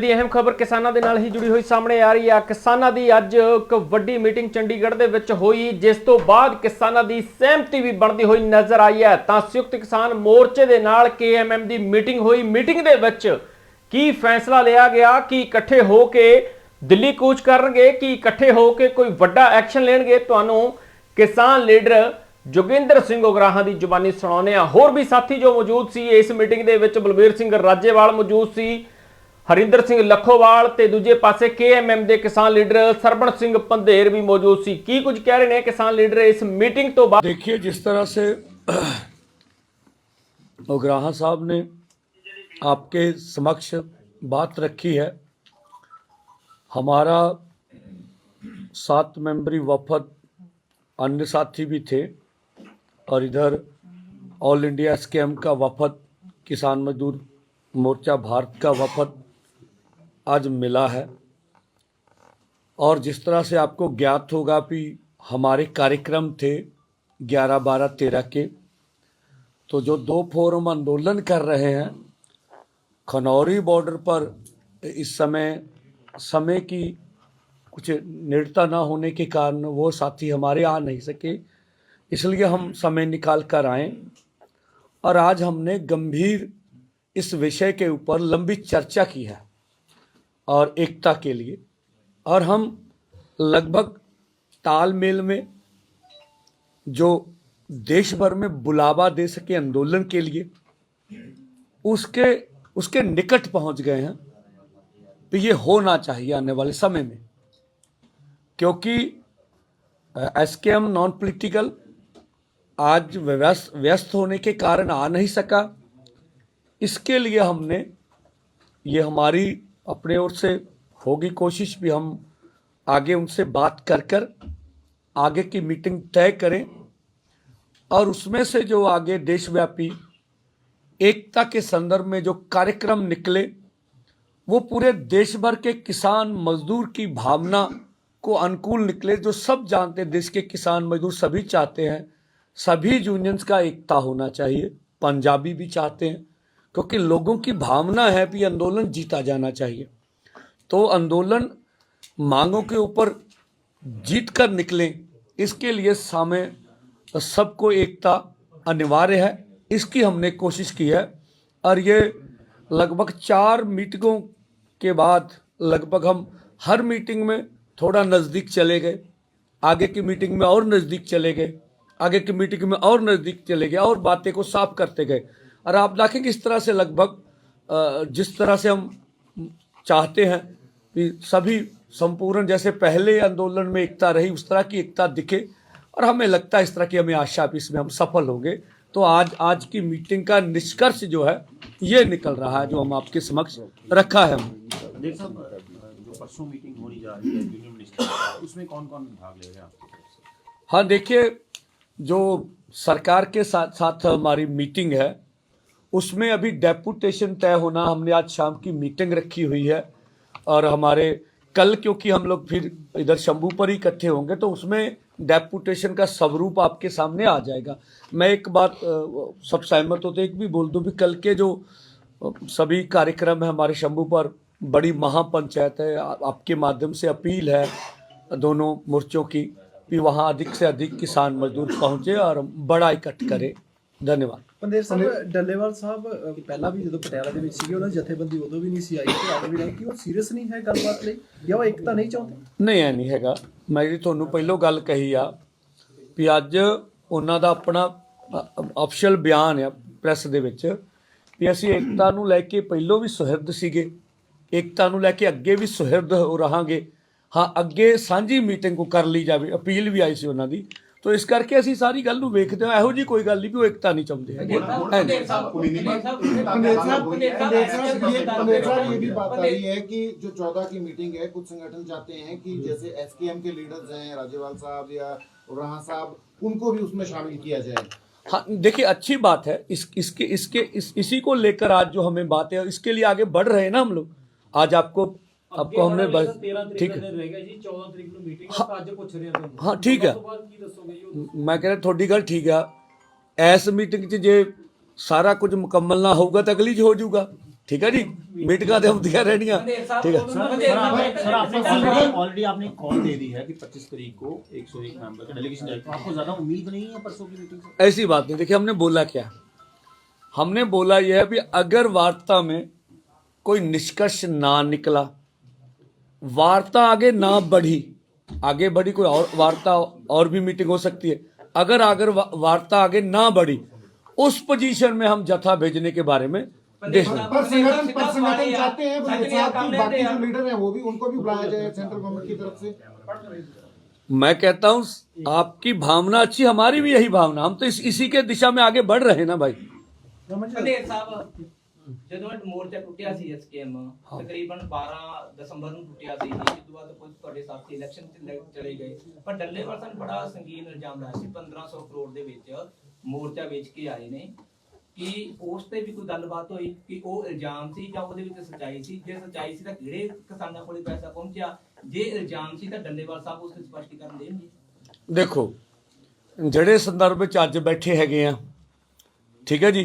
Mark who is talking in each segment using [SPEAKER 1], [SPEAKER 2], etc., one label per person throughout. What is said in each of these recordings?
[SPEAKER 1] ਦੀ ਅਹਿਮ ਖਬਰ ਕਿਸਾਨਾਂ ਦੇ ਨਾਲ ਹੀ ਜੁੜੀ ਹੋਈ ਸਾਹਮਣੇ ਆ ਰਹੀ ਆ। ਕਿਸਾਨਾਂ ਦੀ ਅੱਜ ਇੱਕ ਵੱਡੀ ਮੀਟਿੰਗ ਚੰਡੀਗੜ੍ਹ ਦੇ ਵਿੱਚ ਹੋਈ, ਜਿਸ ਤੋਂ ਬਾਅਦ ਕਿਸਾਨਾਂ ਦੀ ਸਹਿਮਤੀ ਵੀ ਬਣਦੀ ਹੋਈ ਨਜ਼ਰ ਆਈ ਹੈ। ਤਾਂ ਸੰਯੁਕਤ ਕਿਸਾਨ ਮੋਰਚੇ ਦੇ ਨਾਲ KMM ਦੀ ਮੀਟਿੰਗ ਹੋਈ। ਮੀਟਿੰਗ ਦੇ ਵਿੱਚ ਕੀ ਫੈਸਲਾ ਲਿਆ ਗਿਆ, ਕਿ ਇਕੱਠੇ ਹੋ ਕੇ ਦਿੱਲੀ ਕੂਚ ਕਰਨਗੇ, ਕਿ ਇਕੱਠੇ ਹੋ ਕੇ ਕੋਈ ਵੱਡਾ ਐਕਸ਼ਨ ਲੈਣਗੇ, ਤੁਹਾਨੂੰ ਕਿਸਾਨ ਲੀਡਰ ਜੋਗਿੰਦਰ ਸਿੰਘ ਉਗਰਾਹਾਂ ਦੀ ਜ਼ੁਬਾਨੀ ਸੁਣਾਉਂਦੇ ਆ ਹੋਰ ਵੀ ਸਾਥੀ ਜੋ ਮੌਜੂਦ ਸੀ, ਇਸ ਮੀਟਿੰਗ ਦੇ ਵਿੱਚ ਬਲਬੀਰ ਸਿੰਘ ਰਾਜੇਵਾਲ ਮੌਜੂਦ ਸੀ। ਹਰਿੰਦਰ ਸਿੰਘ ਲੱਖੋਵਾਲ ਤੇ ਦੂਜੇ ਪਾਸੇ KMM ਦੇ ਕਿਸਾਨ ਲੀਡਰ ਸਰਬਣ ਸਿੰਘ ਪੰਧੇਰ ਵੀ ਮੌਜੂਦ ਸੀ ਕੀ ਕੁਝ ਕਹਿ ਰਹੇ ਨੇ ਕਿਸਾਨ ਲੀਡਰ ਇਸ ਮੀਟਿੰਗ ਤੋਂ ਬਾਅਦ
[SPEAKER 2] देखिए जिस तरह से उग्राहा साहब ने आपके समक्ष बात रखी है हमारा सात मेंबरी वफद अन्य साथी भी थे और इधर ऑल इंडिया स्कैम का वफद किसान मजदूर मोर्चा भारत का वफद आज मिला है। और जिस तरह से आपको ज्ञात होगा कि हमारे कार्यक्रम थे ग्यारह बारह तेरह के तो जो दो फोरम आंदोलन कर रहे हैं, खनौरी बॉर्डर पर इस समय समय की कुछ निरता ना होने के कारण वो साथी हमारे आ नहीं सके, इसलिए हम समय निकाल कर आए। और आज हमने गंभीर इस विषय के ऊपर लंबी चर्चा की है। और एकता के लिए। और हम लगभग तालमेल में जो देश भर में बुलावा दे सके आंदोलन के लिए, उसके उसके निकट पहुँच गए हैं तो ये होना चाहिए आने वाले समय में। क्योंकि एस के एम नॉन पोलिटिकल आज व्यस्त व्यस्त होने के कारण आ नहीं सका। इसके लिए हमने ये हमारी अपने ओर से होगी कोशिश भी हम आगे उनसे बात कर कर आगे की मीटिंग तय करें और उसमें से जो आगे देशव्यापी एकता के संदर्भ में जो कार्यक्रम निकले, वो पूरे देश भर के किसान मजदूर की भावना को अनुकूल निकले, जो सब जानते हैं, देश के किसान मजदूर सभी चाहते हैं, सभी यूनियंस का एकता होना चाहिए, पंजाबी भी चाहते हैं क्योंकि लोगों की भावना है कि आंदोलन जीता जाना चाहिए। तो आंदोलन मांगों के ऊपर जीत कर निकले, इसके लिए सामने सबको एकता अनिवार्य है। इसकी हमने कोशिश की है। और ये लगभग चार मीटिंगों के बाद लगभग हम हर मीटिंग में थोड़ा नज़दीक चले गए। आगे की मीटिंग में और नज़दीक चले गए। आगे की मीटिंग में और नज़दीक चले गए और बातें को साफ़ करते गए। और आप देखेंगे इस तरह से लगभग जिस तरह से हम चाहते हैं कि सभी संपूर्ण जैसे पहले आंदोलन में एकता रही उस तरह की एकता दिखे और हमें लगता है इस तरह की हमें आशा भी इसमें हम सफल होंगे। तो आज आज की मीटिंग का निष्कर्ष जो है ये निकल रहा है जो हम आपके समक्ष रखा है।
[SPEAKER 3] हाँ
[SPEAKER 2] देखिए जो सरकार के साथ साथ हमारी मीटिंग है उसमें अभी डेपुटेशन तय होना, हमने आज शाम की मीटिंग रखी हुई है और हमारे कल, क्योंकि हम लोग फिर इधर शंभू पर ही इकट्ठे होंगे तो उसमें डेपुटेशन का स्वरूप आपके सामने आ जाएगा। मैं एक बात सब सहमत होते एक भी बोल दूँ, भी कल के जो सभी कार्यक्रम है हमारे शंभू पर, बड़ी महापंचायत है आपके माध्यम से अपील है, दोनों मोर्चों की, कि वहाँ अधिक से अधिक किसान मजदूर पहुँचे और बड़ा इकट्ठ करें। ਧੰਨਵਾਦ।
[SPEAKER 4] ਪੰਦੇਰ ਸਾਹਿਬ ਡੱਲੇਵਾਲ ਸਾਹਿਬ ਪਹਿਲਾਂ ਵੀ ਜਦੋਂ ਪਟਿਆਲਾ ਦੇ ਵਿੱਚ ਸੀਗੇ ਉਹਨਾਂ ਜਥੇਬੰਦੀ ਉਦੋਂ ਵੀ ਨਹੀਂ ਸੀ ਆਈ ਤੇ ਅੱਜ ਵੀ ਨਹੀਂ ਕਿ ਉਹ ਸੀਰੀਅਸ ਨਹੀਂ ਹੈ ਗੱਲਬਾਤ ਲਈ? ਜਾਂ ਉਹ ਇੱਕ ਤਾਂ ਨਹੀਂ ਚਾਹੁੰਦੇ?
[SPEAKER 2] ਨਹੀਂ ਐ ਨਹੀਂ ਹੈਗਾ। ਮੈਂ ਜਿਹੜੀ ਤੁਹਾਨੂੰ ਪਹਿਲੋਂ ਗੱਲ ਕਹੀ ਆ ਵੀ ਅੱਜ ਉਹਨਾਂ ਦਾ ਆਪਣਾ ਅਫੀਸ਼ੀਅਲ ਬਿਆਨ ਆ ਪ੍ਰੈਸ ਦੇ ਵਿੱਚ ਵੀ ਅਸੀਂ ਏਕਤਾ ਨੂੰ ਲੈ ਕੇ ਪਹਿਲੋਂ ਵੀ ਸੁਹਿਰਦ ਸੀਗੇ। ਏਕਤਾ ਨੂੰ ਲੈ ਕੇ ਅੱਗੇ ਵੀ ਸੁਹਿਰਦ ਹੋ ਰਹਾਂਗੇ। ਹਾਂ ਅੱਗੇ ਸਾਂਝੀ ਮੀਟਿੰਗ ਕੋ ਕਰ ਲਈ ਜਾਵੇ ਅਪੀਲ ਵੀ ਆਈ ਸੀ ਉਹਨਾਂ ਦੀ। ਤੋ ਇਸ ਕਰਕੇ ਅਸੀਂ ਸਾਰੀ ਗੱਲ ਨੂੰ ਵੇਖਦੇ ਹਾਂ ਇਹੋ ਜੀ ਕੋਈ ਗੱਲ ਨਹੀਂ ਵੀ ਉਹ ਏਕਤਾ ਨਹੀਂ ਚਾਹੁੰਦੇ ਹੈਗੇ ਹੈ ਨਹੀਂ।
[SPEAKER 5] पंडित साहब पंडित साहब ये पंडित साहब ये भी बात आ रही है कि जो चौदह की मीटिंग है कुछ संगठन चाहते हैं कि जैसे एसकेएम के लीडर्स हैं राजेवाल साहब या उराहा साहब उनको भी उसमें शामिल किया जाए
[SPEAKER 2] हाँ देखिए अच्छी बात है इस इसके इसके इस, इसी को लेकर आज जो हमें बात है इसके लिए आगे बढ़ रहे हैं ना हम लोग आज आपको आपको हमने बस- ठीक है
[SPEAKER 6] ਰਹਿ ਗਿਆ ਜੀ 14 ਤਰੀਕ ਨੂੰ ਮੀਟਿੰਗ
[SPEAKER 2] ਹਾਂ।
[SPEAKER 6] ਅੱਜ ਪੁੱਛ ਰਹੇ ਆ ਤੁਹਾਨੂੰ
[SPEAKER 2] ਹਾਂ, ਠੀਕ ਹੈ।
[SPEAKER 6] ਉਸ ਤੋਂ ਬਾਅਦ ਕੀ ਦੱਸੋਗੇ ਜੀ ਉਹ?
[SPEAKER 2] ਮੈਂ ਕਹਿੰਦਾ ਤੁਹਾਡੀ ਗੱਲ ਠੀਕ ਆ ਐਸ ਮੀਟਿੰਗ 'ਚ ਜੇ ਸਾਰਾ ਕੁਝ ਮੁਕੰਮਲ ਨਾ ਹੋਊਗਾ ਤਾਂ ਅਗਲੀ 'ਚ ਹੋ ਜਾਊਗਾ ਠੀਕ ਹੈ ਜੀ ਮੀਟਿੰਗਾਂ ਤੇ ਹੁੰਦੀਆਂ ਰਹਿਣੀਆਂ ਠੀਕ ਹੈ
[SPEAKER 3] सर आपने ऑलरेडी आपने कॉल दे दी है कि 25 तारीख को 101 मेंबर का डेलीगेशन जाएगा तो आपको ज्यादा उम्मीद नहीं है परसों की मीटिंग से
[SPEAKER 2] ऐसी बात नहीं देखिए हमने बोला क्या हमने बोला यह है कि अगर वार्ता में कोई निष्कर्ष ना निकला वार्ता आगे ना बढ़ी आगे बढ़ी कोई और वार्ता और भी मीटिंग हो सकती है। अगर अगर वार्ता आगे ना बढ़ी उस पोजीशन में हम जथा भेजने के बारे में
[SPEAKER 5] पर चाहते हैं बाकी जो लीडर वो भी उनको भी बुलाया जाए सेंट्रल गवर्नमेंट की तरफ़ से।
[SPEAKER 2] मैं कहता हूँ आपकी भावना अच्छी हमारी भी यही भावना। हम तो इस, इसी के दिशा में आगे बढ़ रहे हैं ना भाई।
[SPEAKER 7] ਜਦੋਂ ਇਹ ਮੋਰਚਾ ਟੁੱਟਿਆ ਸੀ ਐਸਕੇਐਮ ਤਕਰੀਬਨ 12 ਦਸੰਬਰ ਨੂੰ ਟੁੱਟਿਆ ਸੀ ਇਸ ਤੋਂ ਬਾਅਦ ਕੁਝ ਤੁਹਾਡੇ ਸਾਥੀ ਇਲੈਕਸ਼ਨ ਤੇ ਚਲੇ ਗਏ। ਪਰ ਡੱਲੇਵਾਲ ਸਾਨੂੰ ਬੜਾ ਸੰਗੀਨ ਇਲਜ਼ਾਮ ਲਾਇਆ ਸੀ 1500 ਕਰੋੜ ਦੇ ਵਿੱਚ ਮੋਰਚਾ ਵੇਚ ਕੇ ਆਏ ਨੇ। ਕਿ ਉਸ ਤੇ ਵੀ ਕੋਈ ਗੱਲਬਾਤ ਹੋਈ ਕਿ ਉਹ ਇਲਜ਼ਾਮ ਸੀ ਜਾਂ ਉਹਦੇ ਵਿੱਚ ਸੱਚਾਈ ਸੀ? ਜੇ ਸੱਚਾਈ ਸੀ ਤਾਂ ਕਿਹੜੇ ਕਿਸਾਨਾਂ ਕੋਲੇ ਪੈਸਾ ਪਹੁੰਚਿਆ? ਜੇ ਇਲਜ਼ਾਮ ਸੀ ਤਾਂ ਡੱਲੇਵਾਲ ਸਾਹਿਬ ਉਸ ਤੇ ਸਪਸ਼ਟੀਕਰਨ ਦੇਣਗੇ।
[SPEAKER 2] ਦੇਖੋ ਜਿਹੜੇ ਸੰਦਰਭ ਵਿੱਚ ਅੱਜ ਬੈਠੇ ਹੈਗੇ ਆ ਠੀਕ ਹੈ ਜੀ?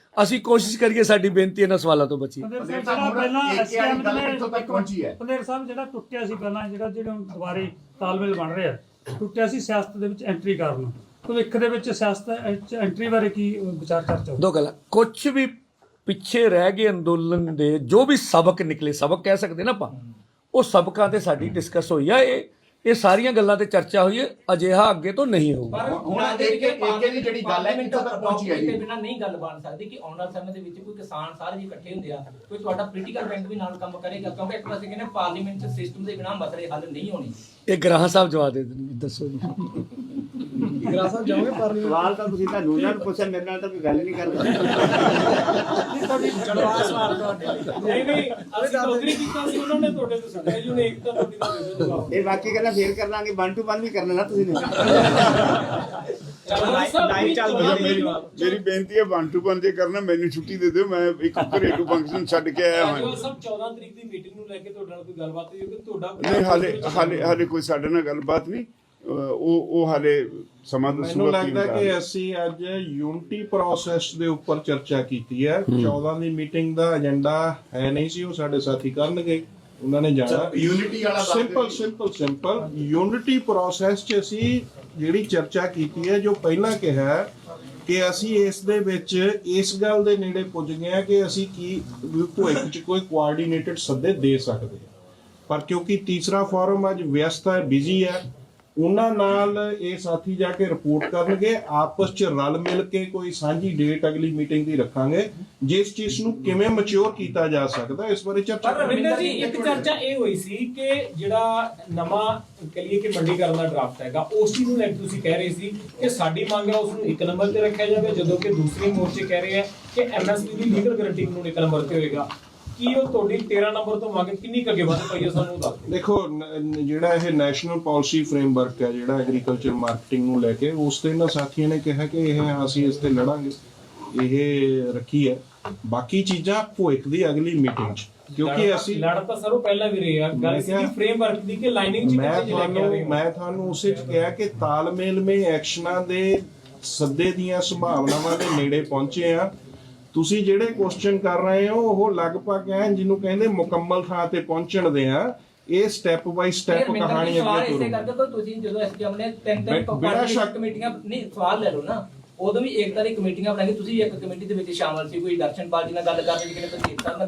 [SPEAKER 2] ਅਸੀਂ ਕੋਸ਼ਿਸ਼ ਕਰੀਏ ਸਾਡੀ ਬੇਨਤੀ ਇਹਨਾਂ ਸਵਾਲਾਂ ਤੋਂ ਬਚੀ।
[SPEAKER 8] ਪੰਦੇਰ
[SPEAKER 5] ਪੰਦੇਰ
[SPEAKER 8] ਸਾਹਿਬ
[SPEAKER 5] ਸਾਹਿਬ,
[SPEAKER 8] ਜਿਹੜਾ ਪਹਿਲਾਂ
[SPEAKER 5] ਹੁਣ ਇੱਕ
[SPEAKER 8] SKM
[SPEAKER 5] ਗੱਲ
[SPEAKER 8] ਦੇ
[SPEAKER 5] ਕਿੱਥੋਂ ਤੱਕ ਪਹੁੰਚੀ ਹੈ?
[SPEAKER 8] ਪੰਦੇਰ ਸਾਹਿਬ ਜਿਹੜਾ ਟੁੱਟਿਆ ਸੀ ਪਹਿਲਾਂ ਜਿਹੜਾ ਜਿਹੜਾ ਹੁਣ ਦੁਬਾਰੇ ਤਾਲਮੇਲ ਬਣ ਰਿਹਾ ਟੁੱਟਿਆ ਸੀ ਸਿਆਸਤ ਦੇ ਵਿੱਚ ਐਂਟਰੀ ਕਾਰਨ। ਭਵਿੱਖ ਦੇ ਵਿੱਚ ਸਿਆਸਤ ਐਂਟਰੀ ਬਾਰੇ ਕੀ ਅਹ, ਵਿਚਾਰ ਚਰਚਾ
[SPEAKER 2] ਦੋ ਗੱਲਾਂ ਕੁਝ ਵੀ ਪਿੱਛੇ ਰਹਿ ਗਏ ਅੰਦੋਲਨ ਦੇ ਜੋ ਵੀ ਸਬਕ ਨਿਕਲੇ ਸਬਕ ਕਹਿ ਸਕਦੇ ਨਾ ਆਪਾਂ ਉਹ ਸਬਕਾਂ ਤੇ ਸਾਡੀ ਡਿਸਕਸ ਹੋਈ ਆ ਇਹ ਇਹ ਸਾਰੀਆਂ ਗੱਲਾਂ ਤੇ ਚਰਚਾ ਹੋਈ ਹੈ ਅਜਿਹਾ ਅੱਗੇ ਤੋਂ ਨਹੀਂ ਹੋਊਗਾ।
[SPEAKER 5] ਹੁਣ ਇੱਕ- ਇੱਕ ਦੀ ਜਿਹੜੀ ਗੱਲ ਹੈ, ਕਿੱਥੋਂ ਤੱਕ ਪਹੁੰਚੀ ਹੈ ਜੀ?
[SPEAKER 7] ਬਿਨਾਂ ਨਹੀਂ ਗੱਲ ਬਣ ਸਕਦੀ ਕਿ ਆਉਣ ਵਾਲੇ ਸਮੇਂ ਦੇ ਵਿੱਚ ਕੋਈ ਕਿਸਾਨ ਸਾਰੇ ਜੀ ਇਕੱਠੇ ਹੁੰਦੇ ਆ ਕੋਈ ਤੁਹਾਡਾ ਪੋਲੀਟੀਕਲ ਬੈਂਕ ਵੀ ਨਾਲ ਕੰਮ ਕਰੇਗਾ ਕਿਉਂਕਿ ਇੱਕ ਪਾਸੇ ਕਹਿੰਦੇ ਪਾਰਲੀਮੈਂਟ ਸਿਸਟਮ ਦੇ ਬਿਨਾਂ ਮਸਲੇ ਹੱਲ ਨਹੀਂ ਹੋਣੇ।
[SPEAKER 2] ਇਹ ਗ੍ਰਾਹ ਸਾਹਿਬ ਜਵਾਬ ਦੇ ਦੱਸੋ ਜੀ।
[SPEAKER 4] ਗਰਾ ਸਾਹਿਬ ਜਾਓਗੇ ਪਾਰਲੀਮੈਂਟ
[SPEAKER 9] ਸਵਾਲ ਤਾਂ ਤੁਸੀਂ ਤੁਹਾਨੂੰ ਉਹਨਾਂ ਨੂੰ ਪੁੱਛਿਆ ਮੇਰੇ ਨਾਲ ਤਾਂ ਕੋਈ ਗੱਲ ਨਹੀਂ ਕਰਦਾ।
[SPEAKER 6] ਨਹੀਂ ਨਹੀਂ ਅਸੀਂ ਨੌਕਰੀ ਕੀਤਾ ਸੀ ਉਹਨਾਂ ਨੇ ਤੁਹਾਡੇ ਤੋਂ ਸਿੱਖਿਆ ਜੀ ਉਹਨੇ ਇੱਕ ਤਾਂ ਤੁਹਾਡੀ ਦਾ ਜਵਾਬ
[SPEAKER 9] ਇਹ ਬਾਕੀ ਕਹਿੰਦਾ ਫੇਰ ਕਰ ਲਾਂਗੇ ਵਨ ਟੂ ਵਨ ਵੀ ਕਰ ਲੈਣਾ ਤੁਸੀਂ ਨੇ।
[SPEAKER 10] ਮੇਰੀ ਬੇਨਤੀ ਹੈ ਵਨ ਟੂ ਵਨ ਜੇ ਕਰਨਾ ਮੈਨੂੰ ਛੁੱਟੀ ਦੇ ਦਿਓ ਮੈਂ ਇੱਕ ਘਰੇਲੂ ਫੰਕਸ਼ਨ ਛੱਡ ਕੇ ਆਇਆ ਹਾਂ।
[SPEAKER 6] ਸਭ 14 ਤਰੀਕ ਦੀ ਮੀਟਿੰਗ ਨੂੰ ਲੈ ਕੇ ਤੁਹਾਡੇ ਨਾਲ ਕੋਈ ਗੱਲਬਾਤ ਹੋਈ ਕਿ ਤੁਹਾਡਾ
[SPEAKER 10] ਨਹੀਂ ਹਾਲੇ ਹਾਲੇ ਹਾਲੇ ਕੋਈ ਸਾਡੇ ਨਾਲ ਗੱਲਬਾਤ ਨਹੀਂ। ਉਹ ਉਹ ਹਾਲੇ ਸਮਾਂ
[SPEAKER 11] ਮੈਨੂੰ
[SPEAKER 10] ਦੱਸੂਗਾ ਕੀ
[SPEAKER 11] ਲੱਗਦਾ ਕਿ। ਅਸੀਂ ਅੱਜ ਯੂਨਿਟੀ ਪ੍ਰੋਸੈਸ ਦੇ ਉੱਪਰ ਚਰਚਾ ਕੀਤੀ ਹੈ। 14 ਦੀ ਮੀਟਿੰਗ ਦਾ ਏਜੰਡਾ ਹੈ ਨਹੀਂ ਸੀ ਉਹ ਸਾਡੇ ਸਾਥੀ ਕਰਨਗੇ। ਉਹਨਾਂ ਨੇ ਜਾਣਾ।
[SPEAKER 5] ਯੂਨਿਟੀ ਵਾਲਾ
[SPEAKER 11] ਸਿੰਪਲ
[SPEAKER 5] ਜੀ।
[SPEAKER 11] ਸਿੰਪਲ ਸਿੰਪਲ ਯੂਨਿਟੀ ਪ੍ਰੋਸੈਸ 'ਚ ਅਸੀਂ ਜਿਹੜੀ ਚਰਚਾ ਕੀਤੀ ਹੈ ਜੋ ਪਹਿਲਾਂ ਕਿਹਾ ਕਿ ਅਸੀਂ ਇਸ ਦੇ ਵਿੱਚ ਇਸ ਗੱਲ ਦੇ ਨੇੜੇ ਪੁੱਜ ਗਏ ਹਾਂ ਕਿ ਅਸੀਂ ਕੀ ਭਵਿੱਖ 'ਚ ਕੋਈ ਕੋਆਰਡੀਨੇਟਡ ਸੱਦੇ ਦੇ ਸਕਦੇ ਹਾਂ। ਪਰ ਕਿਉਂਕਿ ਤੀਸਰਾ ਫੋਰਮ ਅੱਜ ਵਿਅਸਤ ਹੈ ਬਿਜ਼ੀ ਹੈ ਉਹਨਾਂ ਨਾਲ ਇਹ ਸਾਥੀ ਜਾ ਕੇ ਰਿਪੋਰਟ ਕਰਨਗੇ ਆਪਸ ਚ ਰਲ ਮਿਲ ਕੇ ਕੋਈ ਸਾਂਝੀ ਡੇਟ ਅਗਲੀ ਮੀਟਿੰਗ ਦੀ ਰੱਖਾਂਗੇ ਜਿਸ ਚੀਜ਼ ਨੂੰ ਕਿਵੇਂ ਮੈਚੁਰ ਕੀਤਾ ਜਾ ਸਕਦਾ ਇਸ ਬਾਰੇ ਚਰਚਾ
[SPEAKER 6] ਪਰ ਰਵਿੰਦਰ ਜੀ ਇੱਕ ਚਰਚਾ ਇਹ ਹੋਈ ਸੀ ਕਿ ਜਿਹੜਾ ਨਵਾਂ ਕਹੀਏ ਕਿ ਮੰਡੀਕਰਨ ਦਾ ਡਰਾਫਟ ਹੈਗਾ ਉਸ ਨੂੰ ਲੈ ਕੇ ਤੁਸੀਂ ਕਹਿ ਰਹੇ ਸੀ ਕਿ ਸਾਡੀ ਮੰਗ ਹੈ ਉਸ ਨੂੰ ਇੱਕ ਨੰਬਰ ਤੇ ਰੱਖਿਆ ਜਾਵੇ ਜਦੋਂ ਕਿ ਦੂਸਰੇ ਮੋਰਚੇ ਕਹਿ ਰਹੇ ਆ ਕਿ ਐਮਐਸਪੀ ਦੀ ਲੀਗਲ ਗਾਰੰਟੀ ਕਾਨੂੰਨ ਇੱਕ ਨੰਬਰ ਤੇ ਹੋਏਗਾ। ਕੀ ਉਹ ਤੁਹਾਡੀ 13 ਨੰਬਰ ਤੋਂ ਮੰਗ ਕਿੰਨੀ ਕੁ ਅੱਗੇ ਵੱਧ ਪਈ ਹੈ ਸਾਨੂੰ ਦੱਸ ਦਿਓ।
[SPEAKER 11] ਦੇਖੋ ਨ- ਜਿਹੜਾ ਇਹ ਨੈਸ਼ਨਲ ਪਾਲਿਸੀ ਫਰੇਮਵਰਕ ਹੈ ਜਿਹੜਾ ਐਗਰੀਕਲਚਰ ਮਾਰਕੀਟਿੰਗ ਨੂੰ ਲੈ ਕੇ ਉਸ ਤੇ ਇਹਨਾਂ ਸਾਥੀਆਂ ਨੇ ਕਿਹਾ ਕਿ ਇਹ ਅਸੀਂ ਇਸ ਤੇ ਲੜਾਂਗੇ। ਇਹ ਰੱਖੀ ਹੈ। ਬਾਕੀ ਚੀਜ਼ਾਂ ਭਵਿੱਖ ਦੀ ਅਗਲੀ ਮੀਟਿੰਗ 'ਚ ਕਿਉਂਕਿ
[SPEAKER 6] ਲੜ-
[SPEAKER 11] ਅਸੀਂ
[SPEAKER 6] ਲੜ ਤਾਂ ਸਰ ਪਹਿਲਾਂ ਵੀ ਰਹੇ ਆ।
[SPEAKER 11] ਮੈਂ
[SPEAKER 6] ਗੱਲ ਸੀ
[SPEAKER 11] ਕਿਹਾ-
[SPEAKER 6] ਫਰੇਮਵਰਕ ਦੀ ਕਿ ਲਾਈਨਿੰਗ ਚ
[SPEAKER 11] ਮੈਂ
[SPEAKER 6] ਕਿੱਥੇ ਲੈ ਕੇ ਆ ਰਹੇ
[SPEAKER 11] ਤੁਹਾਨੂੰ
[SPEAKER 6] ਹੋ?
[SPEAKER 11] ਮੈਂ ਤੁਹਾਨੂੰ ਉਸੇ ਚ ਕਿਹਾ ਕਿ ਤਾਲਮੇਲ ਮੇ ਐਕਸ਼ਨਾਂ ਦੇ ਸੱਦੇ ਦੀਆਂ ਸੰਭਾਵਨਾਵਾਂ ਦੇ ਨੇੜੇ ਪਹੁੰਚੇ ਆ ਤੁਸੀਂ ਜਿਹੜੇ ਕੁਐਸਚਨ ਕਰ ਰਹੇ ਹੋ ਉਹ ਲਗਭਗ ਐ ਜਿਹਨੂੰ ਕਹਿੰਦੇ ਮੁਕੰਮਲ ਥਾਂ ਤੇ ਪਹੁੰਚਣ ਦੇ ਆ। ਇਹ ਸਟੈਪ ਬਾਈ ਸਟੈਪ ਕਹਾਣੀ ਅੱਗੇ
[SPEAKER 7] ਇਸੇ
[SPEAKER 11] ਤੁਰੂ
[SPEAKER 7] ਕਰਕੇ ਤੁਸੀਂ ਜਦੋਂ ਐਸਕੇਐਮ ਨੇ ਤਿੰਨ ਤਿੰਨ ਪਾਰਟੀ ਕਮੇਟੀਆਂ ਨਹੀਂ ਸਵਾਲ ਲੈ ਲਓ ਨਾ। ਉਦੋਂ ਵੀ ਏਕਤਾ ਦੀ ਕਮੇਟੀਆਂ ਬਣਾਈਆਂ ਤੁਸੀਂ ਇੱਕ ਕਮੇਟੀ ਦੇ ਵਿੱਚ ਸ਼ਾਮਲ ਸੀ ਕੋਈ ਦਰਸ਼ਨਪਾਲ ਜੀ ਨਾਲ ਗੱਲ ਕਰਦੇ ਸੀ ਕਿ ਤੁਸੀਂ ਏਕਤਾ ਨਾਲ